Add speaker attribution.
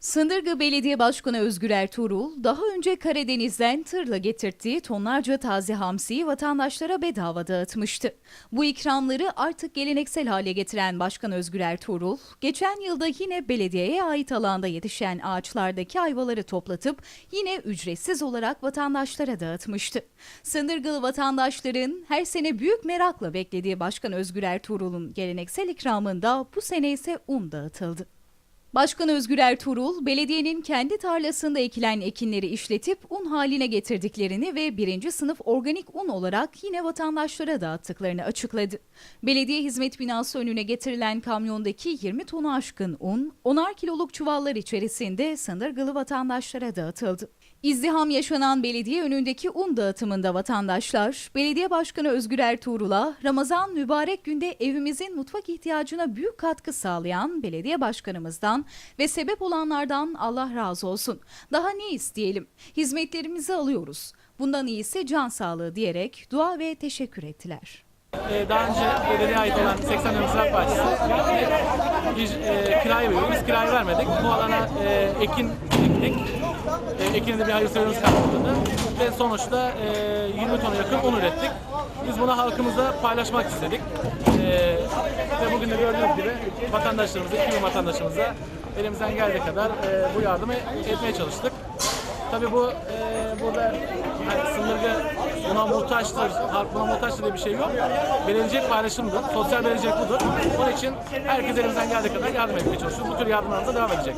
Speaker 1: Sındırgı Belediye Başkanı Özgür Ertuğrul, daha önce Karadeniz'den tırla getirttiği tonlarca taze hamsiyi vatandaşlara bedava dağıtmıştı. Bu ikramları artık geleneksel hale getiren Başkan Özgür Ertuğrul, geçen yılda yine belediyeye ait alanda yetişen ağaçlardaki ayvaları toplatıp yine ücretsiz olarak vatandaşlara dağıtmıştı. Sındırgılı vatandaşların her sene büyük merakla beklediği Başkan Özgür Ertuğrul'un geleneksel ikramında bu sene ise un dağıtıldı. Başkan Özgür Ertuğrul, belediyenin kendi tarlasında ekilen ekinleri işletip un haline getirdiklerini ve birinci sınıf organik un olarak yine vatandaşlara dağıttıklarını açıkladı. Belediye hizmet binası önüne getirilen kamyondaki 20 tonu aşkın un, 10'ar kiloluk çuvallar içerisinde sındırgılı vatandaşlara dağıtıldı. İzdiham yaşanan belediye önündeki un dağıtımında vatandaşlar, Belediye Başkanı Özgür Ertuğrul'a Ramazan mübarek günde evimizin mutfak ihtiyacına büyük katkı sağlayan belediye başkanımızdan ve sebep olanlardan Allah razı olsun. Daha ne isteyelim? Hizmetlerimizi alıyoruz. Bundan iyisi can sağlığı diyerek dua ve teşekkür ettiler.
Speaker 2: Ee, daha önce belediyeye ait olan 80 dönüm ziraat bahçesi biz e, kiraya veriyoruz. Biz kirayı vermedik. Bu alana e, ekin ektik. E, ekine de bir hayırseverimiz karşıladı. Ve sonuçta e, 20 tona yakın un ürettik. Biz bunu halkımızla paylaşmak istedik. E, bugün de gördüğünüz gibi vatandaşlarımıza, 2000 vatandaşımıza elimizden geldiği kadar e, bu yardımı etmeye çalıştık. Tabii bu e, burada hani sınırlı buna muhtaçtır, halk buna muhtaçtır diye bir şey yok. Belediyecilik paylaşımdır, sosyal belediyecilik budur. Onun için herkes elimizden geldiği kadar yardım etmeye çalışıyoruz. Bu tür yardımlarımıza devam edecek.